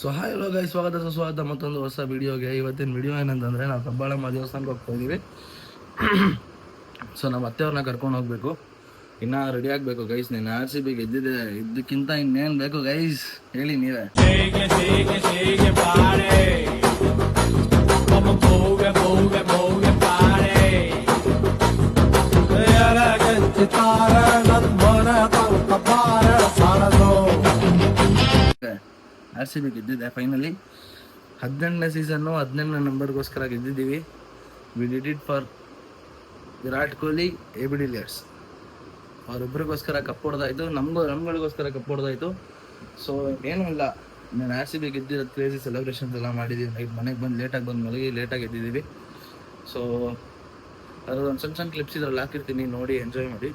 So hi hello ಗೈ ಸ್ವಾಗತ. ಸುಸ್ವಾಗತ ಮತ್ತೊಂದು ಹೊಸ ವಿಡಿಯೋಗೆ. ಇವತ್ತಿನ ವಿಡಿಯೋ ಏನಂತಂದರೆ ನಾವು ಕಬ್ಬಾಳಮ್ಮ ದೇವಸ್ಥಾನಕ್ಕೆ ಹೋಗ್ತಾ ಇದ್ದೀವಿ. ಸೊ ನಮ್ಮ ಅತ್ತೆಯವ್ರನ್ನ ಕರ್ಕೊಂಡು ಹೋಗ್ಬೇಕು. ಇನ್ನ ರೆಡಿ ಆಗಬೇಕು ಗೈಸ್ ನೀನು ಆರ್ ಸಿ ಬಿ ಗೆದ್ದಿದೆ ಇದಕ್ಕಿಂತ ಇನ್ನೇನು ಬೇಕು ಗೈಸ್ ಹೇಳಿ ನೀವೇ. ಆರ್ ಸಿ ಬಿ ಗೆದ್ದಿದೆ ಫೈನಲಿ ಹದಿನೆಂಟನೇ ಸೀಸನ್ನು ಹದಿನೆಂಟನೇ ನಂಬರ್ಗೋಸ್ಕರ ಗೆದ್ದಿದ್ದೀವಿ. We did it for Virat Kohli A B de Villiers ಅವರಿಬ್ಬರಿಗೋಸ್ಕರ cup ಹೊಡೆದಾಯ್ತು. ನಮಗೂ, ನಮ್ಗಳಿಗೋಸ್ಕರ ಕಪ್ ಹೊಡೆದಾಯ್ತು. ಸೊ ಏನೂ ಇಲ್ಲ. ನಾನು ಆರ್ ಸಿ ಬಿ ಗೆದ್ದಿರೋ ಕ್ರೇಜಿ ಸೆಲೆಬ್ರೇಷನ್ಸ್ ಎಲ್ಲ ಮಾಡಿದ್ದೀವಿ ನೈಟ್ ಮನೆಗೆ ಬಂದು ಲೇಟಾಗಿ ಬಂದು ಮಲಗಿ ಲೇಟಾಗಿ ಗೆದ್ದಿದ್ದೀವಿ ಸೊ ಅದ್ರದ್ದು ಒಂದು ಸಣ್ಣ ಸಣ್ಣ ಕ್ಲಿಪ್ಸ್ ಇದ್ರಲ್ಲಿ ಹಾಕಿರ್ತೀನಿ. ನೋಡಿ ಎಂಜಾಯ್ ಮಾಡಿ.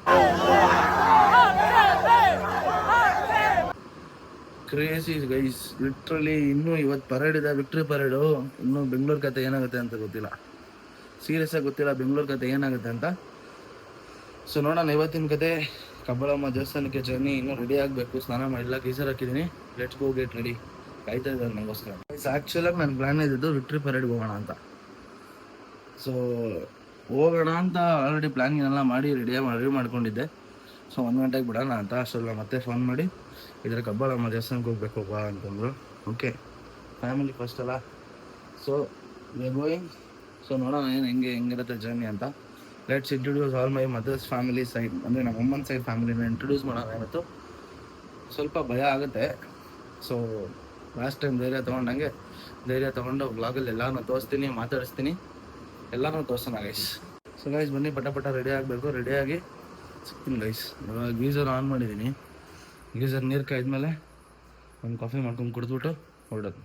ಕ್ರೇಜಿ ಗೈಸ್ ಲಿಟ್ರಲಿ ಇನ್ನೂ ಇವತ್ತು ಪರೇಡ್ ಇದೆ. ವಿಕ್ಟ್ರಿ ಪರೇಡು ಇನ್ನೂ ಬೆಂಗಳೂರು ಕತೆ ಏನಾಗುತ್ತೆ ಅಂತ ಗೊತ್ತಿಲ್ಲ. ಸೀರಿಯಸ್ ಆಗಿ ಗೊತ್ತಿಲ್ಲ ಬೆಂಗಳೂರು ಕತೆ ಏನಾಗುತ್ತೆ ಅಂತ. ಸೊ ನೋಡೋಣ ಇವತ್ತಿನ ಕತೆ. ಕಬ್ಬಳಮ್ಮ ದೇವಸ್ಥಾನಕ್ಕೆ ಜರ್ನಿ ಇನ್ನೂ ರೆಡಿ ಆಗಬೇಕು. ಸ್ನಾನ ಮಾಡಿಲ್ಲ. ಗೀಸರ್ ಹಾಕಿದ್ದೀನಿ. ಲೆಟ್ಸ್ ಗೋ ಗೆಟ್ ರೆಡಿ ಕಾಯ್ತಾ ಇದ್ದಾರೆ ನನಗೋಸ್ಕರ ಆ್ಯಕ್ಚುಲಾಗಿ ನನ್ನ ಪ್ಲ್ಯಾನ್ ಇದ್ದಿದ್ದು ವಿಕ್ಟ್ರಿ ಪರೇಡ್ಗೆ ಹೋಗೋಣ ಅಂತ. ಸೊ ಹೋಗೋಣ ಅಂತ ಆಲ್ರೆಡಿ ಪ್ಲ್ಯಾನಿಂಗ್ ಎಲ್ಲ ಮಾಡಿ ರೆಡಿಯಾಗಿ ರೆಡಿ ಮಾಡ್ಕೊಂಡಿದ್ದೆ. ಸೊ ಒಂದು ಗಂಟೆಗೆ ಬಿಡೋಣ ಅಂತ. ಅಷ್ಟೆಲ್ಲ ಮತ್ತೆ ಫೋನ್ ಮಾಡಿ. ಇದ್ರ ಕಬ್ಬಾಳಮ್ಮ ದೇವಸ್ಥಾನಕ್ಕೆ ಹೋಗ್ಬೇಕು ಬಾ ಅಂತಂದ್ರು. ಓಕೆ ಫ್ಯಾಮಿಲಿ ಫಸ್ಟ್ ಅಲ್ಲ? ಸೊ ಗೋಯಿಂಗ್ ಸೊ ನೋಡೋಣ ಏನು ಹೆಂಗೆ, ಹೆಂಗಿರುತ್ತೆ ಜರ್ನಿ ಅಂತ. Let's introduce all my mother's family side ಅಂದರೆ ನಮ್ಮ ಅಮ್ಮನ ಸೈಡ್ ಫ್ಯಾಮಿಲಿನ ಇಂಟ್ರೊಡ್ಯೂಸ್ ಮಾಡೋಣ ಇವತ್ತು. ಸ್ವಲ್ಪ ಭಯ ಆಗುತ್ತೆ. ಸೊ ಲಾಸ್ಟ್ ಟೈಮ್ ಧೈರ್ಯ ತೊಗೊಂಡಂಗೆ, ಧೈರ್ಯ ತೊಗೊಂಡು ಬ್ಲಾಗಲ್ಲಿ ಎಲ್ಲಾನು ತೋರಿಸ್ತೀನಿ, ಮಾತಾಡಿಸ್ತೀನಿ. ಎಲ್ಲಾನು ತೋರಿಸೋಣ ಗೈಸ್ ಸೊ ಗೈಸ್ ಬನ್ನಿ, ಪಟ ಪಟ ರೆಡಿ ಆಗಬೇಕು. ರೆಡಿಯಾಗಿ ಸಿಗ್ತೀನಿ ಗೈಸ್ ಇವಾಗ ಗೀಸರ್ ಆನ್ ಮಾಡಿದ್ದೀನಿ ಗೀಸರ್ ನೀರು ಕಾಯ್ದ್ಮೇಲೆ ಒಂದು ಕಾಫಿ ಮಾಡ್ಕೊಂಡು ಕುಡಿದ್ಬಿಟ್ಟು ಹೊರಡೋದು.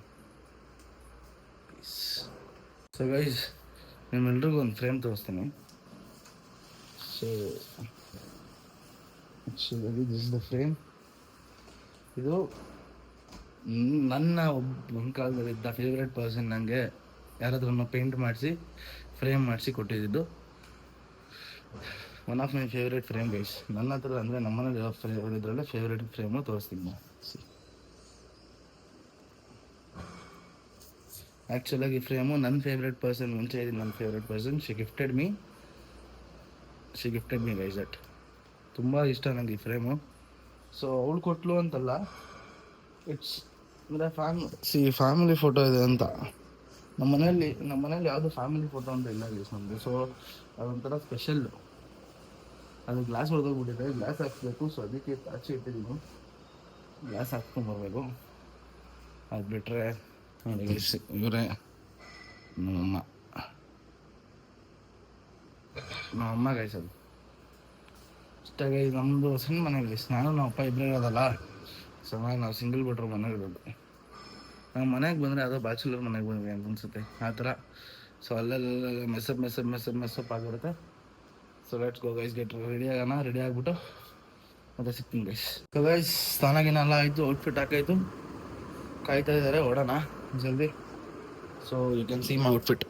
ಸೊ ಗೈಸ್ ನಿಮ್ಮೆಲ್ರಿಗೂ ಒಂದು ಫ್ರೇಮ್ ತೋರಿಸ್ತೀನಿ. So actually this the frame ಇದು ನನ್ನ ಒಬ್ಬ ಒಂದು ಕಾಲದಲ್ಲಿದ್ದ ಫೇವ್ರೆಟ್ ಪರ್ಸನ್ ನನಗೆ ಯಾರಾದ್ರೂ ಪೇಂಟ್ ಮಾಡಿಸಿ ಫ್ರೇಮ್ ಮಾಡಿಸಿ ಕೊಟ್ಟಿದ್ದು. One of my favourite frame guys ನನ್ನ ಹತ್ರ ಅಂದರೆ ನಮ್ಮನೇಲಿ ಫ್ರೇ ಇದರಲ್ಲೇ ಫೇವ್ರೆಟ್ ಫ್ರೇಮು ತೋರಿಸ್ತೀನಿ ನಾನು ಆ್ಯಕ್ಚುಲಾಗಿ ಈ ಫ್ರೇಮು ನನ್ನ ಫೇವ್ರೇಟ್ ಪರ್ಸನ್ ಮುಂಚೆ ಇದೆ ನನ್ನ favourite person she gifted me she gifted me guys that ತುಂಬ ಇಷ್ಟ ನನಗೆ ಈ ಫ್ರೇಮು ಸೊ ಅವಳು ಕೊಟ್ಲು ಅಂತಲ್ಲ ಇಟ್ಸ್ ಅಂದರೆ ಫ್ಯಾಮ್ ಸಿ ಫ್ಯಾಮಿಲಿ ಫೋಟೋ ಇದೆ ಅಂತ. ನಮ್ಮ ಮನೆಯಲ್ಲಿ, ನಮ್ಮ ಮನೇಲಿ ಯಾವುದು ಫ್ಯಾಮಿಲಿ ಫೋಟೋ ಅಂತ ಇಲ್ಲ ಗೈಸ್ ನಮ್ಮದು ಸೊ ಅದೊಂಥರ ಸ್ಪೆಷಲ್ ಅದು ಗ್ಲಾಸ್ ಹೊಡೆದೋಗ್ಬಿಟ್ಟಿದೆ ಗ್ಲಾಸ್ ಹಾಕ್ಬೇಕು ಸೊ ಅದಕ್ಕೆ ಆಚೆ ಇಟ್ಟಿದ್ದೀನಿ. ಗ್ಲಾಸ್ ಹಾಕ್ಕೊಂಬರ್ಬೇಕು ಅದು ಬಿಟ್ಟರೆ ಇವರೇ ನಮ್ಮಮ್ಮ ನಮ್ಮಮ್ಮ ಗೈಸ್ ಅದು. ಗೈಸ್ ನಮ್ಮದು ಸಣ್ಣ ಮನೆ ಗೈಸ್ ನಾನು ನಮ್ಮ ಅಪ್ಪ ಇಬ್ಬರೇ ಇರೋದಲ್ಲ. ಸೊ ನಾವು ಸಿಂಗಲ್ ಬೆಡ್ರೂಮ್ ಮನೆ ಇರೋದು. ನಾವು ಮನೆಗೆ ಬಂದರೆ ಯಾವುದೋ ಬ್ಯಾಚುಲರ್ ಮನೆಗೆ ಬಂದ್ವಿ ಅಂತ ಅನ್ಸುತ್ತೆ. ಆ ಥರ. ಸೊ ಅಲ್ಲೆಲ್ಲ mess up mess up mess up mess up ಆಗಿರುತ್ತೆ. So let's go guys get ready ಆಗೋಣ ರೆಡಿ ಆಗಿಬಿಟ್ಟು ಮತ್ತೆ ಸಿಗ್ತೀನಿ ಗೈಸ್ ಸೊ ಗೈಸ್ ಸ್ನಾನ ಗಿನ ಎಲ್ಲ ಆಯಿತು. ಔಟ್ಫಿಟ್ ಹಾಕಾಯ್ತು. ಕಾಯ್ತಾ ಇದ್ದಾರೆ ಓಡೋಣ ಜಲ್ದಿ. So you can see my outfit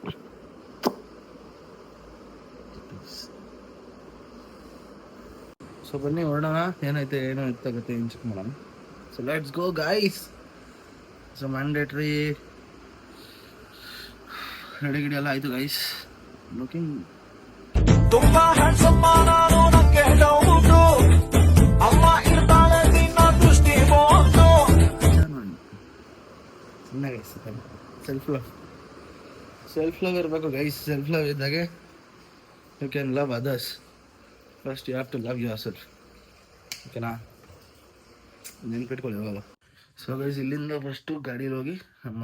so ಬನ್ನಿ ಹೊರಡೋಣ ಏನೈತೆ ಏನೋ ಇತ್ತಾಗುತ್ತೆ ಏನು ಚೆಕ್ ಮಾಡೋಣ. So let's go guys so mandatory ready ಗಿಡಿ ಎಲ್ಲ ಆಯಿತು guys looking self love self love ಇರಬೇಕು ಗೈಸ್ ಸೆಲ್ಫ್ ಲವ್ ಇದ್ದಾಗೆ you can love others first you have to love your self ಓಕೆನಾ ನೆನ್ಪಿಟ್ಕೊಳ್ಳಿ ಇವಾಗ ಸೊ ಗೈಸ್ ಇಲ್ಲಿಂದ ಫಸ್ಟು ಗಾಡೀಲಿ ಹೋಗಿ ನಮ್ಮ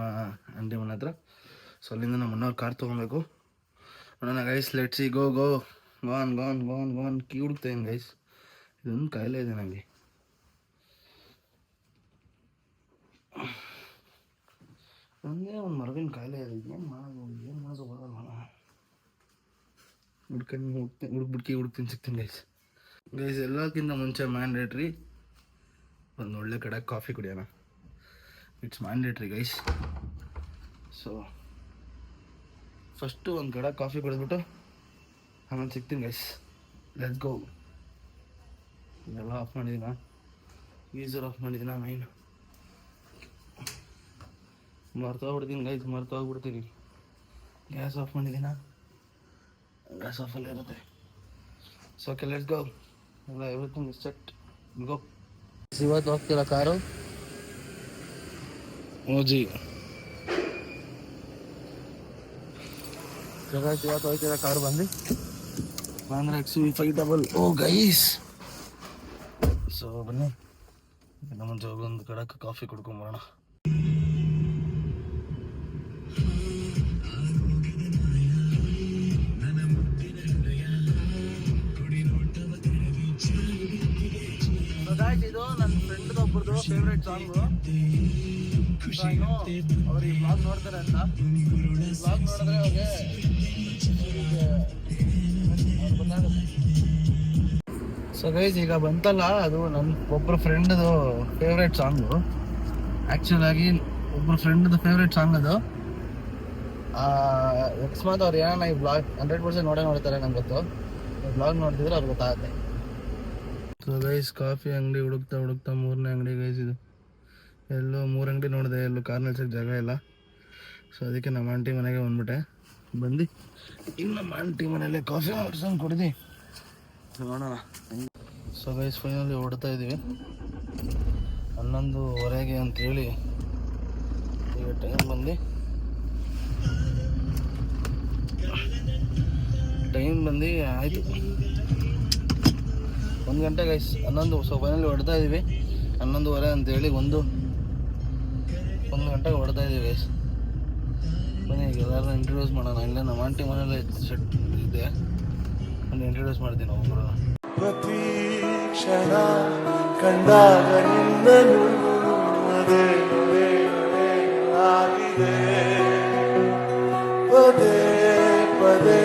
ಆಂಟಿ ಮನೆ ಹತ್ರ ಸೊ ಅಲ್ಲಿಂದ ನಮ್ಮ ಅಣ್ಣವ್ರ ಕಾರ್ ತೊಗೊಬೇಕು ನೋಡೋಣ guys let's go go gone gone gone gone key ಹುಡುಕ್ತೇನೆ guys ಇದೊಂದು ಕಾಯಿಲೆ ಇದೆ ನನಗೆ ನನಗೆ ಒಂದು ಮರವಿನ ಕಾಯಿಲೆ ಇದೆ. ಏನು ಮಾಡೋದು? ಏನು ಮಾಡೋದು ಬರಲ್ಲ ಹುಡ್ಕೊಂಡು ಹುಡ್ತೀನಿ ಹುಡುಕ್ಬಿಡ್ಕಿ ಹುಡ್ತೀನಿ ಸಿಗ್ತೀನಿ ಗೈಸ್ ಗೈಸ್ ಎಲ್ಲಕ್ಕಿಂತ ಮುಂಚೆ ಮ್ಯಾಂಡೇಟ್ರಿ ಒಂದು ಒಳ್ಳೆ ಕಡೆ ಕಾಫಿ ಕುಡಿಯೋಣ. It's mandatory guys so first ಒಂದು ಕಡೆ ಕಾಫಿ ಕುಡಿದ್ಬಿಟ್ಟು ಆಮೇಲೆ ಸಿಗ್ತೀನಿ ಗೈಸ್ ಲೆಟ್ಸ್ ಗೋ ಎಲ್ಲ ಆಫ್ ಮಾಡಿದ್ದೀನ ಗೀಸರ್ ಆಫ್ ಮಾಡಿದ್ದೀನ ಮೈನ್ ಮರ್ತೋಗ್ಬಿಡ್ತೀನಿ ಗೈಸ್ ಮರ್ತೋಗ್ಬಿಡ್ತೀನಿ ಗ್ಯಾಸ್ ಆಫ್ ಮಾಡಿದ್ದೀನ ಗ್ಯಾಸ್ ಆಫಲ್ಲಿ ಇರುತ್ತೆ ಸೊ ಓಕೆ ಲೆಟ್ಸ್ ಗೋ ಎಲ್ಲ ಎವ್ರಿಥಿಂಗ್ ಇಸ್ ಸೆಟ್ ಗೋ ಇವತ್ತು ಹೋಗ್ತಿರೋ ಕಾರು ಓಜಿ ಜಗಾಯ್ತು ಇವತ್ತು ಹೋಗ್ತಿರೋ ಕಾರು ಬಂದು Mahindra X V five double O guys so ಬನ್ನಿ. ನಮ್ಮ ಒಂದು ಕಡಕ್ ಕಾಫಿ ಕುಡ್ಕೊಂಬರೋಣ ಇದು ನನ್ನ ಫ್ರೆಂಡ್ ಒಬ್ಬರದು ಫೇವ್ರೆಟ್ ಸಾಂಗು ಅವ್ರು ಬ್ಲಾಗ್ ನೋಡ್ತಾರೆ ಅಂತ. ಬ್ಲಾಗ್ ನೋಡಿದ್ರೆ ಅವ್ರಿಗೆ ಸೊ ಗೈಸ್ ಈಗ ಬಂತಲ್ಲ, ಅದು ನನ್ನ ಒಬ್ಬರ ಫ್ರೆಂಡ್ದು ಫೇವ್ರೇಟ್ ಸಾಂಗು ಆ್ಯಕ್ಚುಲ್ ಆಗಿ ಒಬ್ಬರ ಫ್ರೆಂಡ್ದು ಫೇವ್ರೇಟ್ ಸಾಂಗ್ ಅದು. ಅಕಸ್ಮಾತ್ ಅವ್ರು ಏನೋ ಈ ಬ್ಲಾಗ್ ಹಂಡ್ರೆಡ್ ಪರ್ಸೆಂಟ್ ನೋಡೇ ನೋಡ್ತಾರೆ ನಂಗೆ ಗೊತ್ತು. ಬ್ಲಾಗ್ ನೋಡ್ತಿದ್ರೆ ಅವ್ರಿಗೆ ಗೊತ್ತಾಗುತ್ತೆ. ಸೊ ಗೈಸ್ ಕಾಫಿ ಅಂಗಡಿ ಹುಡುಕ್ತಾ ಹುಡುಕ್ತಾ ಮೂರನೇ ಅಂಗಡಿ ಗೈಸ್ ಇದು. ಎಲ್ಲೂ ಮೂರು ಅಂಗಡಿ ನೋಡಿದೆ, ಎಲ್ಲೂ ಕಾರ್ ನಿಲ್ಸೋಕ್ಕೆ ಜಾಗ ಇಲ್ಲ. ಸೊ ಅದಕ್ಕೆ ನಮ್ಮ ಆಂಟಿ ಮನೆಗೆ ಬಂದ್ಬಿಟ್ಟೆ. ಬಂದು ಇನ್ನು ನಮ್ಮ ಆಂಟಿ ಮನೇಲಿ ಕಾಫಿ ಮಾಡ್ಸ್ಕೊಂಡು ಕುಡ್ದು. ನೋಡೋಣ. ಸೊ ಗೈಸ್ ಫೈನಲಿ ಹೊಡ್ತಾ ಇದ್ದೀವಿ ಹನ್ನೊಂದುವರೆಗೆ ಅಂತೇಳಿ ಈಗ ಟೈಮ್ ಬಂದು ಟೈಮ್ ಬಂದು ಆಯಿತು. ಒಂದು ಗಂಟೆ ಗೈಸ್ ಹನ್ನೊಂದು ಸೊ ಫೈನಲಿ ಹೊಡ್ತಾ ಇದ್ದೀವಿ ಹನ್ನೊಂದುವರೆ ಅಂತೇಳಿ ಒಂದು ಒಂದು ಗಂಟೆಗೆ ಹೊಡ್ತಾ ಇದ್ದೀವಿ ಗೈಸ್ ಬನ್ನಿ ಎಲ್ಲರನ್ನ ಇಂಟ್ರೊಡ್ಯೂಸ್ ಮಾಡೋಣ. ಇಲ್ಲ ನಮ್ಮ ಆಂಟಿ ಮನೇಲಿ ಸೆಟ್ ಇದೆ. ಒಂದು ಇಂಟ್ರೊಡ್ಯೂಸ್ ಮಾಡ್ತೀನಿ ಒಬ್ಬರು ಪ್ರತಿ ಕ್ಷಣ ಕಂಡಾಗ ನಿನ್ನನು ಅದೇ ಅದೇ ಆಗಿದೆ. ಪದೇ ಪದೇ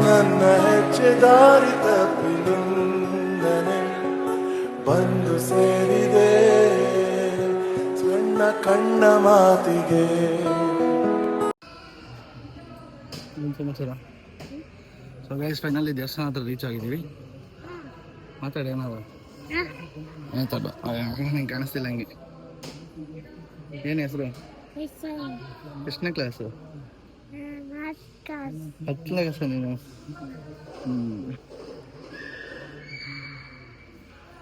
ನನ್ನ ಹೆಚ್ಚೆ ದಾರಿ ತಪ್ಪಿ ಬಂದು ಸೇರಿದೆ. ಸಣ್ಣ ಕಣ್ಣ ಮಾತಿಗೆ. ಮುಂಚೆ ಸಮಾಚಾರ ಸೊ ಗೈಸ್ ಫೈನಲಿ ದೇವಸ್ಥಾನ ಹತ್ರ ರೀಚ್ ಆಗಿದ್ದೀವಿ. ಮಾತಾಡಿ, ಏನಾದ್ರು? ಆಯ್ತಲ್ಲ ನಂಗೆ ಕಾಣಿಸ್ತಿಲ್ಲ ಹಂಗೆ. ಏನು ಹೆಸರು? ಎಷ್ಟನೇ ಕ್ಲಾಸು ಹತ್ತನೇ ಕ್ಲಾಸ ನೀನು?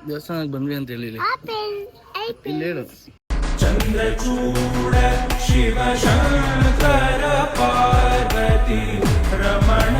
ದೇವಸ್ಥಾನಕ್ಕೆ ಬಂದ್ವಿ ಅಂತ ಹೇಳಿ ಇಲ್ಲಿ ಇಲ್ಲಿ ಹೇಳು ಚಂದ್ರಚೂಡ ಶಿವ ಶಂಕರ ಪಾರ್ವತಿ ರಮಣ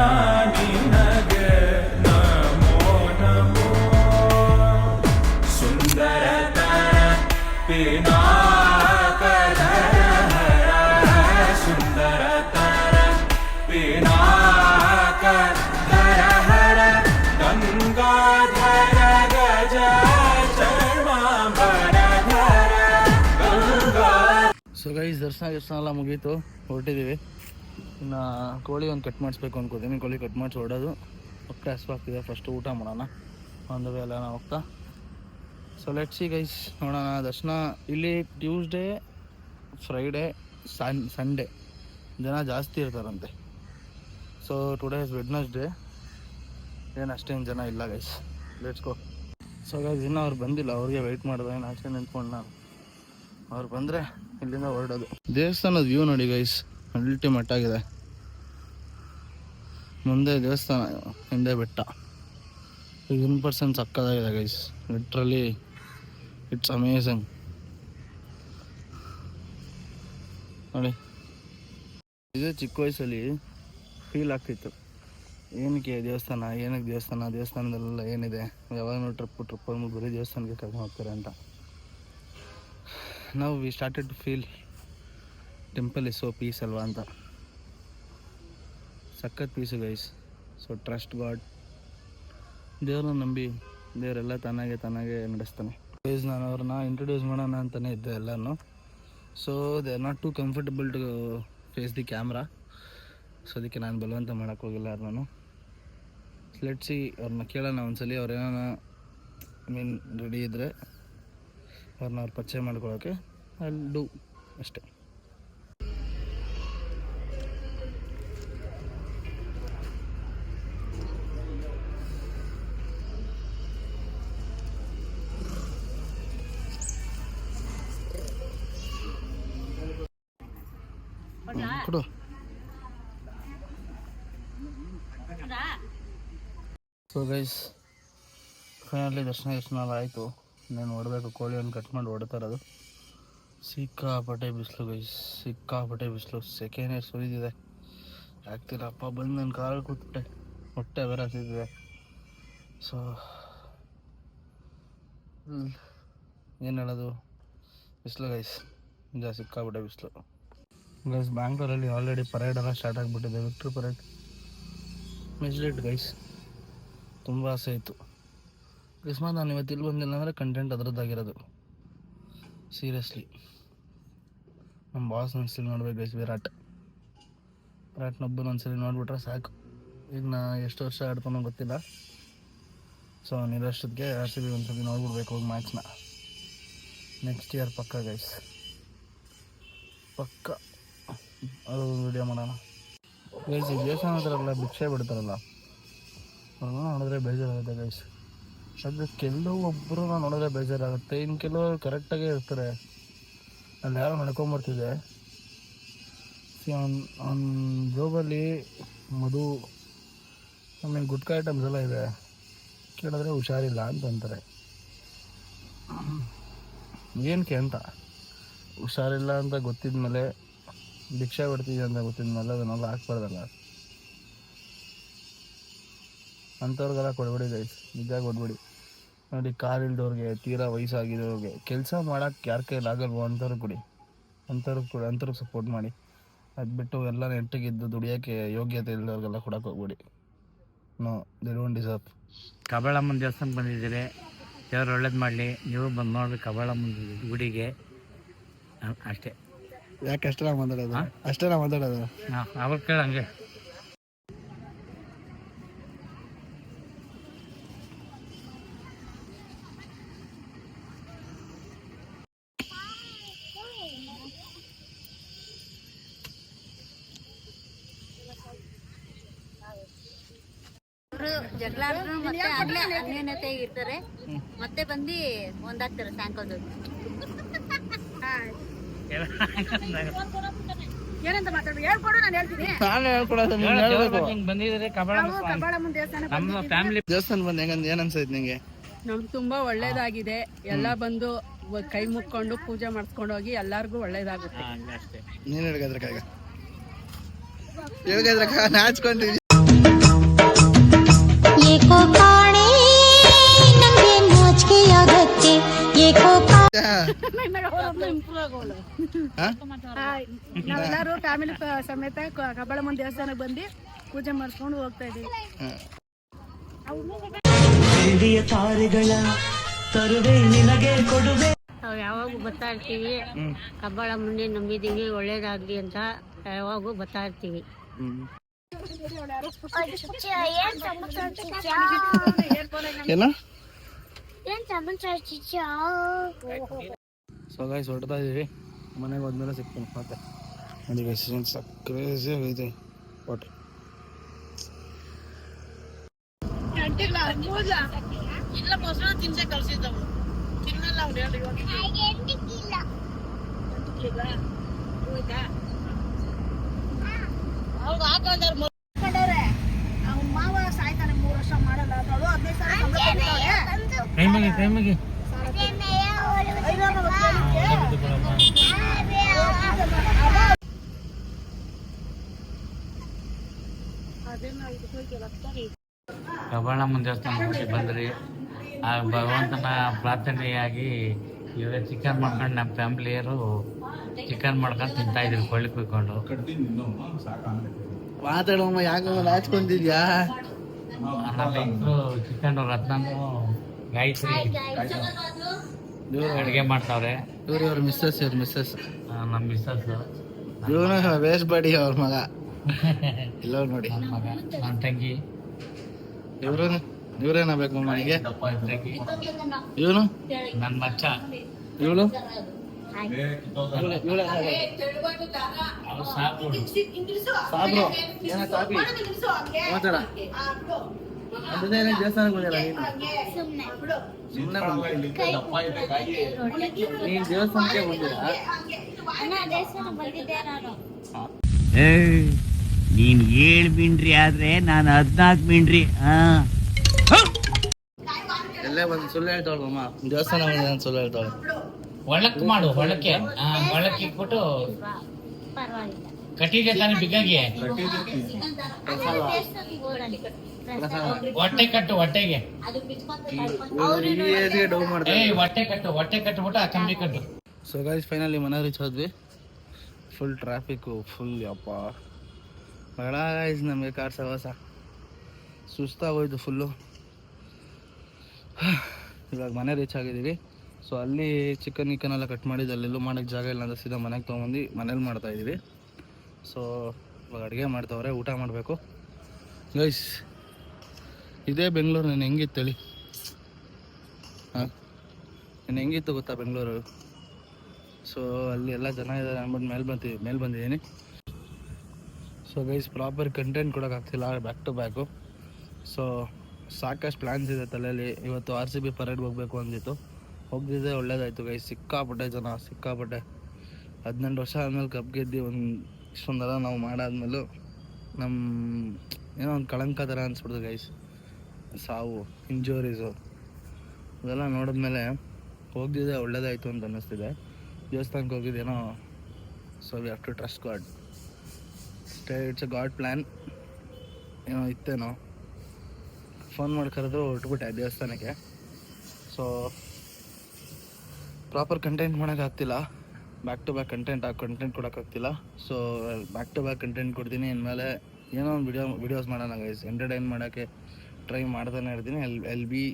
ಗೈಸ್ ದರ್ಶನ ಗಿರ್ಶನ ಎಲ್ಲ ಮುಗೀತು. ಹೊರಟಿದ್ದೀವಿ ಇನ್ನು ಕೋಳಿ ಒಂದು ಕಟ್ ಮಾಡಿಸ್ಬೇಕು ಅಂದ್ಕೋತೀನಿ ಕೋಳಿ ಕಟ್ ಮಾಡಿಸಿ ಹೊಡೋದು ಹೊಟ್ಟೆ ಹಸ್ವಾಗ್ತಿದೆ ಫಸ್ಟ್ ಊಟ ಮಾಡೋಣ. ಒಂದು ವೇಳೆ ನಾವು ಹೋಗ್ತಾ. ಸೊ ಲೆಟ್ಸಿ ಗೈಸ್ ನೋಡೋಣ. ದರ್ಶನ, ಇಲ್ಲಿ ಟ್ಯೂಸ್ಡೇ ಫ್ರೈಡೇ ಸನ್ ಸಂಡೇ ಜನ ಜಾಸ್ತಿ ಇರ್ತಾರಂತೆ. ಸೊ ಟುಡೇ ಇಸ್ ವೆಡ್ನಸ್ಡೇ ಏನು ಅಷ್ಟೇನು ಜನ ಇಲ್ಲ guys let's go so guys ಇನ್ನೂ ಅವ್ರು ಬಂದಿಲ್ಲ. ಅವ್ರಿಗೆ ವೆಯ್ಟ್ ಮಾಡಿದೆ. ಏನು ಆಚೆ ನಿಂತ್ಕೊಂಡು ನಾನು. ಅವ್ರು ಬಂದರೆ ಇಲ್ಲಿಂದ ಹೊರಡೋದು. ದೇವಸ್ಥಾನದ ವ್ಯೂ ನೋಡಿ ಗೈಸ್ ಅಲ್ಟಿಮೇಟ್ ಆಗಿದೆ. ಮುಂದೆ ದೇವಸ್ಥಾನ, ಹಿಂದೆ ಬೆಟ್ಟ. ಇನ್ ಪರ್ಸನ್ ಸಕ್ಕದಾಗಿದೆ ಗೈಸ್ ಲಿಟ್ರಲಿ ಇಟ್ಸ್ ಅಮೇಝಿಂಗ್ ನೋಡಿ. ಇದೇ ಚಿಕ್ಕ ವಯಸ್ಸಲ್ಲಿ ಫೀಲ್ ಆಗ್ತಿತ್ತು. ಏನಕ್ಕೆ ದೇವಸ್ಥಾನ ಏನಕ್ಕೆ ದೇವಸ್ಥಾನ, ದೇವಸ್ಥಾನದಲ್ಲೆಲ್ಲ ಏನಿದೆ? ಯಾವಾಗ ಟ್ರಿಪ್ ಟ್ರಿಪ್ ಅಂದ್ಬಿಟ್ಟು ಬರೀ ದೇವಸ್ಥಾನಕ್ಕೆ ಕರ್ಕೊಂಡು ಹೋಗ್ತಾರೆ ಅಂತ. ನಾವು we started to feel temple is so peace ಅಲ್ವಾ ಅಂತ. ಸಖತ್ peace guys so trust God ದೇವ್ರನ್ನ ನಂಬಿ ದೇವರೆಲ್ಲ ತಾನಾಗೆ ತಾನಾಗೆ ನಡೆಸ್ತಾನೆ. ಗೈಸ್ ನಾನು ಅವ್ರನ್ನ ಇಂಟ್ರೊಡ್ಯೂಸ್ ಮಾಡೋಣ ಅಂತಲೇ ಇದ್ದೆ ಎಲ್ಲನೂ so they are not too comfortable to face the camera so ಅದಕ್ಕೆ ನಾನು ಬಲವಂತ ಮಾಡೋಕ್ಕೆ ಹೋಗಿಲ್ಲ ಅದನ್ನು ನಾನು ಲೆಟ್ಸಿ ಅವ್ರನ್ನ ಕೇಳೋಣ ಒಂದ್ಸಲಿ. ಅವ್ರು ಏನಾರ ಐ ಮೀನ್ ರೆಡಿ ಇದ್ದರೆ ಅವ್ರನ್ನ ಅವ್ರು ಪರಿಚಯ ಮಾಡ್ಕೊಳ್ಳೋಕ್ಕೆ ಅಲ್ಲಿ ಡೂ ಅಷ್ಟೇ ಕೊಡು ಸೊ ಗೈಸ್ ಫೈನಲಿ ದರ್ಶನ ಗಿರ್ಶನ ಎಲ್ಲ ಆಯಿತು నేను ಹೊಡಬೇಕು, ಕೋಳಿಯನ್ನು ಕಟ್ ಮಾಡಿ ಹೊಡ್ತಾ ಇರೋದು ಸಿಕ್ಕಾಪಟ್ಟೆ ಬಿಸಿಲು ಗೈಸ್ ಸಿಕ್ಕಾಪಟ್ಟೆ ಬಿಸಿಲು. ಸೆಕೆಂಡ್ ಸುರಿದಿದೆ. ಆಗ್ತಿಲ್ಲಪ್ಪ ಬಂದು ನನ್ನ ಕಾಲು ಕೂತ್ಬಿಟ್ಟೆ ಹೊಟ್ಟೆ ಬೇರೆ ಹಸಿದಿದೆ ಸೊ ಏನು ಹೇಳೋದು? ಬಿಸಿಲು ಗೈಸ್ ನಿಜ ಸಿಕ್ಕಾಪಟ್ಟೆ ಬಿಸಿಲು. ಗೈಸ್ ಬ್ಯಾಂಗ್ಳೂರಲ್ಲಿ ಆಲ್ರೆಡಿ ಪರೇಡ್ ಎಲ್ಲ ಸ್ಟಾರ್ಟ್ ಆಗಿಬಿಟ್ಟಿದೆ ವಿಕ್ಟ್ರಿ ಪರೇಡ್ ಮಿಸ್ಲೆಟ್ ಗೈಸ್ ತುಂಬ ಆಸೆ ಇತ್ತು. ಅಕಸ್ಮಾತ್ ನಾನು ಇವತ್ತು ಇಲ್ಲಿ ಬಂದಿಲ್ಲ ಅಂದರೆ ಕಂಟೆಂಟ್ ಅದರದ್ದಾಗಿರೋದು. ಸೀರಿಯಸ್ಲಿ ನಮ್ಮ ಬಾಸ್ ಒಂದ್ಸಲಿ ನೋಡ್ಬೇಕು ಗೈಸ್ ವಿರಾಟ್. ವಿರಾಟ್ನೊಬ್ಬನ ಒಂದ್ಸಲಿ ನೋಡ್ಬಿಟ್ರೆ ಸಾಕು. ಈಗ ನಾ ಎಷ್ಟು ವರ್ಷ ಆಡ್ತಾನೋ ಗೊತ್ತಿಲ್ಲ. ಸೊ ನಿರಷ್ಟಕ್ಕೆ ಆರ್ ಸಿ ಬಿ ಒಂದ್ಸಲಿ ನೋಡ್ಬಿಡ್ಬೇಕು ಹೋಗಿ ಮ್ಯಾಚ್ನ ನೆಕ್ಸ್ಟ್ ಇಯರ್ ಪಕ್ಕ ಗೈಸ್ ಪಕ್ಕ. ಅದು ವಿಡಿಯೋ ಮಾಡೋಣ. ಗೈಸ್ ಈ ದೇಶ ಹತ್ರ ಭಿಕ್ಷೆ ಬಿಡ್ತಾರಲ್ಲ. ಅವ್ರನ್ನ ನೋಡಿದ್ರೆ ಬೇಜಾರಾಗುತ್ತೆ ಗೈಸ್ ಅದು ಕೆಲವೊಬ್ಬರು ನೋಡಿದ್ರೆ ಬೇಜಾರಾಗುತ್ತೆ. ಇನ್ನು ಕೆಲವರು ಕರೆಕ್ಟಾಗೇ ಇರ್ತಾರೆ. ಅಲ್ಲಿ ಯಾರೋ ನಡ್ಕೊಂಬರ್ತಿದೆ ಸಿ ಅವ್ನ ಅವ್ನ ಜೋಬಲ್ಲಿ ಮಧು, ಆಮೇಲೆ ಗುಟ್ಕಾ ಐಟಮ್ಸ್ ಎಲ್ಲ ಇದೆ. ಕೇಳಿದ್ರೆ ಹುಷಾರಿಲ್ಲ ಅಂತ ಅಂತಾರೆ. ಏನಕ್ಕೆ ಅಂತ? ಹುಷಾರಿಲ್ಲ ಅಂತ ಗೊತ್ತಿದ್ಮೇಲೆ, ಭಿಕ್ಷೆ ಬಿಡ್ತಿದ್ದೆ ಅಂತ ಗೊತ್ತಿದ್ಮೇಲೆ ಅದನ್ನೆಲ್ಲ ಹಾಕ್ಬಾರ್ದಲ್ಲ. ಅಂಥವ್ರಿಗೆಲ್ಲ ಕೊಡ್ಬೇಡಿ ಗೈಸ್ ನಿಜ ಕೊಡ್ಬೇಡಿ. ನೋಡಿ ಕಾರ್ ಇಲ್ದವ್ರಿಗೆ ತೀರಾ ವಯಸ್ಸಾಗಿರೋರಿಗೆ ಕೆಲಸ ಮಾಡೋಕ್ಕೆ ಯಾರ ಕೈಲಿ ಆಗಲ್ವೋ ಅಂಥವ್ರು ಕೊಡಿ. ಅಂಥವ್ರಿಗೆ ಕೊಡಿ ಅಂಥವ್ರಿಗೆ ಸಪೋರ್ಟ್ ಮಾಡಿ. ಅದು ಬಿಟ್ಟು ಎಲ್ಲ ನೆಟ್ಟಿಗಿದ್ದು ದುಡಿಯೋಕ್ಕೆ ಯೋಗ್ಯತೆ ಇಲ್ಲದವ್ರಿಗೆಲ್ಲ ಕೊಡೋಕೆ ಹೋಗ್ಬಿಡಿ. ನೋ ದೇ ಡೋಂಟ್ ಡಿಸರ್ವ್ ಕಬಾಳಮ್ಮನ ದೇವಸ್ಥಾನಕ್ಕೆ ಬಂದಿದ್ದೀರಿ. ದೇವ್ರು ಒಳ್ಳೇದು ಮಾಡಲಿ. ನೀವು ಬಂದು ನೋಡ್ರಿ ಕಬಾಳಮ್ಮನ ಗುಡಿಗೆ. ಅಷ್ಟೇ. ಯಾಕೆ ಅಷ್ಟೇ ಮಾತಾಡೋದು? ಅಷ್ಟೇ ಮಾತಾಡೋದು? ಹಾಂ ಅವ್ರು ಕೇಳಂಗೆ ಅವರು ಜಗಳ ಮತ್ತೆ ಆಗ್ಲೇ ಅನ್ಯೋನ್ಯತೆ ಇರ್ತಾರೆ. ಮತ್ತೆ ಬಂದು ಒಂದಾಗ್ತಾರೆ ಸಾಯಂಕಾಲದ ಏನಂತ ಮಾತಾಡ್ಬೇಕು? ಹೇಳ್ಕೊಡು ನಾನು ಹೇಳ್ತೀನಿ. ನಾನು ಹೇಳ್ಕೊಡೋದು ನೀನ್ ಹೇಳ್ಬೇಕು. ಬಂದಿದ್ದೀರಿ ಕಬಾಳಮ್ಮ ಕಬ್ಬಾಳಮ್ಮನ ದೇವಸ್ಥಾನ ನಮ್ಮ ಫ್ಯಾಮಿಲಿ ದೇವಸ್ಥಾನ ಬಂದು ಹೆಂಗಂದ್ ಏನು ಅನ್ಸೈತೆ ನಿಂಗೆ? ನಮ್ಗೆ ತುಂಬಾ ಒಳ್ಳೇದಾಗಿದೆ. ಎಲ್ಲ ಬಂದು ಕೈ ಮುಕ್ಕೊಂಡು ಪೂಜೆ ಮಾಡಿಸ್ಕೊಂಡು ಹೋಗಿ ಎಲ್ಲಾರ್ಗೂ ಒಳ್ಳೇದಾಗುತ್ತೆ. ನೀನ್ ನೀನು ಹೇಳ್ಗಾದ್ರೆ ಕಾಗ ಹೇಳ್ಗಾದ್ರೆ ಕಾ ನಾಚ್ಕೊಂಡಿದ್ವಿ ಏಕೋ ಕಾಣೆ ನಂಗೆ ನಾಚಿಕೆ ಆಗತ್ತೆ ಏಕೋ ಕಾ ನಾವೆಲ್ಲರೂ ಫ್ಯಾಮಿಲಿ ಸಮೇತ ಕಬ್ಬಾಳಮ್ಮನ ದೇವಸ್ಥಾನಕ್ಕೆ ಬಂದು ಪೂಜೆ ಮಾಡಿಸ್ಕೊಂಡು ಹೋಗ್ತಾ ಇದೀವಿ ನಾವು ಯಾವಾಗೂ ಬರ್ತಾ ಇರ್ತೀವಿ. ಕಬ್ಬಾಳಮ್ಮನ್ನೇ ನಂಬಿದೀವಿ ಒಳ್ಳೇದಾಗ್ಲಿ ಅಂತ ಯಾವಾಗೂ ಬರ್ತಾ ಇರ್ತೀವಿ. ಸೊ ಗಾಯ್ಸ್ ಹೊಡ್ತಾ ಇದೀವಿ. ಮನೆಗೆ ಹೋದ್ಮೇಲೆ ಸಿಗ್ತೀನಿ ಮತ್ತೆ. ನೋಡಿ ಗೈಸ್ ಕ್ರೇಜಿ ಆಗೈತೆ ವಾಟರ್ ಮಾವ ಸಾಯ್ತಾನೆ ಮೂರು ವರ್ಷ ಮಾಡಲ್ಲ. ಅದು ಹದಿನೈದು ಸಾವಿರ ಟೈಮಿಗೆ ಟೈಮಿಗೆ ಕಬಾಳಮ್ಮನ ದೇವಸ್ಥಾನಕ್ಕೆ ಬಂದ್ರಿ. ಆ ಭಗವಂತನ ಪ್ರಾರ್ಥನೆಯಾಗಿ ಇವಾಗ ಚಿಕನ್ ಮಾಡ್ಕೊಂಡು ನಮ್ಮ ಫ್ಯಾಮಿಲಿಯರು ಚಿಕನ್ ಮಾಡ್ಕೊಂಡು ತಿಂತಾ ಇದ್ರು ಕೊಳ್ಳಿ ಕುಯ್ಕೊಂಡು. ಮಾತಾಡಮ್ಮ ಯಾಕೆ ನಮ್ಮ ಇಬ್ರು ಚಿಕನ್ ರತ್ನನು ಗಾಯತ್ರಿ. ಇವ್ರು ಅಡುಗೆ ಮಾಡ್ತಾವ್ರೆ. ಇವ್ರು ಇವ್ರ ಮಿಸ್ಸಸ್ ಇವ್ರ ಮಿಸ್ಸಸ್. ನಮ್ಮ ಮಿಸ್ಸಸ್. ಇವನು ವೇಸ್ಟ್ ಬಾಡಿ ಅವ್ರ ಮಗ. ಇಲ್ಲ ನೋಡಿ. ನನ್ನ ಮಗ ನನ್ನ ತಂಗಿ. ಇವ್ರು ಇವ್ರೇನಾಗಬೇಕು ಮನೆಗೆ? ಇವನು? ನನ್ನ ಮಚ್ಚ. ಇವಳು? ದೇವಸ್ಥಾನಕ್ಕೆ ನೀನು ನೀನು ಏಳ್ ಮಿಂಡ್ರಿ ಆದ್ರೆ ನಾನು ಹದ್ನಾಲ್ಕು ಮಿಂಡ್ರಿ ಎಲ್ಲೇ ಬಂದು ಸುಳ್ಳು ಅಮ್ಮ ದೇವಸ್ಥಾನ ಸುಳ್ಳು ಹೇಳ್ತಾಳು. ಒಳಕ್ ಮಾಡು, ಒಳಕ್ಕೆ. ಹಾ ಒಳಕ್ಕೆ ಇಟ್ಬಿಟ್ಟು ಕಟ್ಟಿಗೆ ತಾನೆ ಬಿಗ್ಗಾಗಿ. ಹೊಟ್ಟೆ ಕಟ್ಟು, ಹೊಟ್ಟೆಗೆ. ಹೊಟ್ಟೆ ಕಟ್ಟು, ಹೊಟ್ಟೆ ಕಟ್ಬಿಟ್ಟು ಆ ಕಂಬಿ ಕಟ್ಟು. ಸೊ ಗೈಸ್ ಫೈನಲಿ ಮನೆ ರೀಚ್ ಹೋದ್ವಿ. ಫುಲ್ ಟ್ರಾಫಿಕ್ಕು ಫುಲ್ ಯಪ್ಪ. ಬೇಡ ಗಾಯ್ಸ್ ನಮಗೆ ಕಾರ್ ಸವಾಸ. ಸುಸ್ತಾಗೋಯ್ತು ಫುಲ್ಲು ಇವಾಗ ಮನೆ ರೀಚ್ ಆಗಿದ್ದೀವಿ. ಸೊ ಅಲ್ಲಿ ಚಿಕನ್ ಇಕನ್ ಎಲ್ಲ ಕಟ್ ಮಾಡಿದ್ದು ಅಲ್ಲೆಲ್ಲೂ ಮಾಡೋಕ್ಕೆ ಜಾಗ ಇಲ್ಲ ಅಂತ ಸೀದಾ ಮನೆಗೆ ತೊಗೊಂಬಂದು ಮನೇಲಿ ಮಾಡ್ತಾ ಇದ್ದೀವಿ. ಸೊ ಇವಾಗ ಅಡುಗೆ ಮಾಡ್ತಾವ್ರೆ, ಊಟ ಮಾಡಬೇಕು. ಗೈಸ್ ಇದೇ ಬೆಂಗಳೂರು ನಾನು ಹೆಂಗಿತ್ತು ಹೇಳಿ? ಹಾಂ? ನಾನು ಹೆಂಗಿತ್ತು ಗೊತ್ತಾ ಬೆಂಗಳೂರು? ಸೊ ಅಲ್ಲಿ ಎಲ್ಲ ಜನ ಇದ್ದಾರೆ ಅಂದ್ಬಿಟ್ಟು ಮೇಲೆ ಬಂತೀವಿ ಮೇಲೆ ಬಂದಿದ್ದೀನಿ. ಸೊ ಗೈಸ್ ಪ್ರಾಪರ್ ಕಂಟೆಂಟ್ ಕೊಡೋಕ್ಕಾಗ್ತಿಲ್ಲ ಬ್ಯಾಕ್ ಟು ಬ್ಯಾಕು ಸೊ ಸಾಕಷ್ಟು ಪ್ಲ್ಯಾನ್ಸ್ ಇದೆ ತಲೆಯಲ್ಲಿ ಇವತ್ತು ಆರ್ ಸಿ ಬಿ ಪರೇಡ್ಗೆ ಹೋಗಬೇಕು ಅಂದಿತ್ತು. ಹೋಗಿದ್ದೆ ಒಳ್ಳೇದಾಯಿತು ಗೈಸ್ ಸಿಕ್ಕಾಪಟ್ಟೆ ಜನ, ಸಿಕ್ಕಾಪಟ್ಟೆ. ಹದಿನೆಂಟು ವರ್ಷ ಆದಮೇಲೆ ಕಪ್ ಗೆದ್ದು ಒಂದು ಇಷ್ಟೊಂದೆಲ್ಲ ನಾವು ಮಾಡಾದ್ಮೇಲೂ ನಮ್ಮ ಏನೋ ಒಂದು ಕಳಂಕ ಥರ ಅನ್ಸ್ಬಿಡ್ತು ಗೈಸ್ ಸಾವು ಇಂಜುರೀಸು ಅದೆಲ್ಲ ನೋಡಿದ್ಮೇಲೆ ಹೋಗಿದ್ದೆ ಒಳ್ಳೇದಾಯ್ತು ಅಂತ ಅನ್ನಿಸ್ತಿದೆ. ದೇವಸ್ಥಾನಕ್ಕೆ ಹೋಗಿದ್ದೇನೋ so we have to trust God stay it's a God plan ಏನೋ ಇತ್ತೇನೋ. ಫೋನ್ ಮಾಡಿ ಕರೆದು ಹೊಟ್ಬಿಟ್ಟೆ ದೇವಸ್ಥಾನಕ್ಕೆ. ಸೊ ಪ್ರಾಪರ್ ಕಂಟೆಂಟ್ ಮಾಡೋಕ್ಕಾಗ್ತಿಲ್ಲ ಬ್ಯಾಕ್ ಟು ಬ್ಯಾಕ್ ಕಂಟೆಂಟ್ ಆ content ಕೊಡೋಕ್ಕಾಗ್ತಿಲ್ಲ so back to back content ಕೊಡ್ತೀನಿ. ಇನ್ಮೇಲೆ ಏನೋ ಒಂದು ವಿಡಿಯೋ ವಿಡಿಯೋಸ್ ಮಾಡೋಣ ಗೈಸ್ ಎಂಟರ್ಟೈನ್ ಮಾಡೋಕ್ಕೆ ಟ್ರೈ ಮಾಡ್ತಾನೆ ಇರ್ತೀನಿ. L L B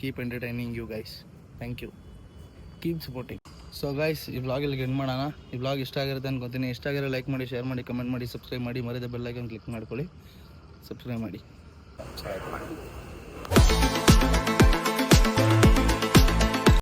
keep entertaining you guys thank you keep supporting so guys ಈ ಬ್ಲಾಗ್ ಇಲ್ಲಿಗೆ ಎಂಡ್ ಮಾಡೋಣ. ಈ ಬ್ಲಾಗ್ ಇಷ್ಟ ಆಗಿರುತ್ತೆ ಅನ್ಕೊತೀನಿ ಇಷ್ಟ ಆಗಿರೋ ಲೈಕ್ ಮಾಡಿ ಶೇರ್ ಮಾಡಿ ಕಮೆಂಟ್ ಮಾಡಿ ಸಬ್ಸ್ಕ್ರೈಬ್ ಮಾಡಿ. ಮರದ ಬೆಲ್ ಒಂದು ಕ್ಲಿಕ್ ಮಾಡ್ಕೊಳ್ಳಿ. ಸಬ್ಸ್ಕ್ರೈಬ್ ಮಾಡಿ.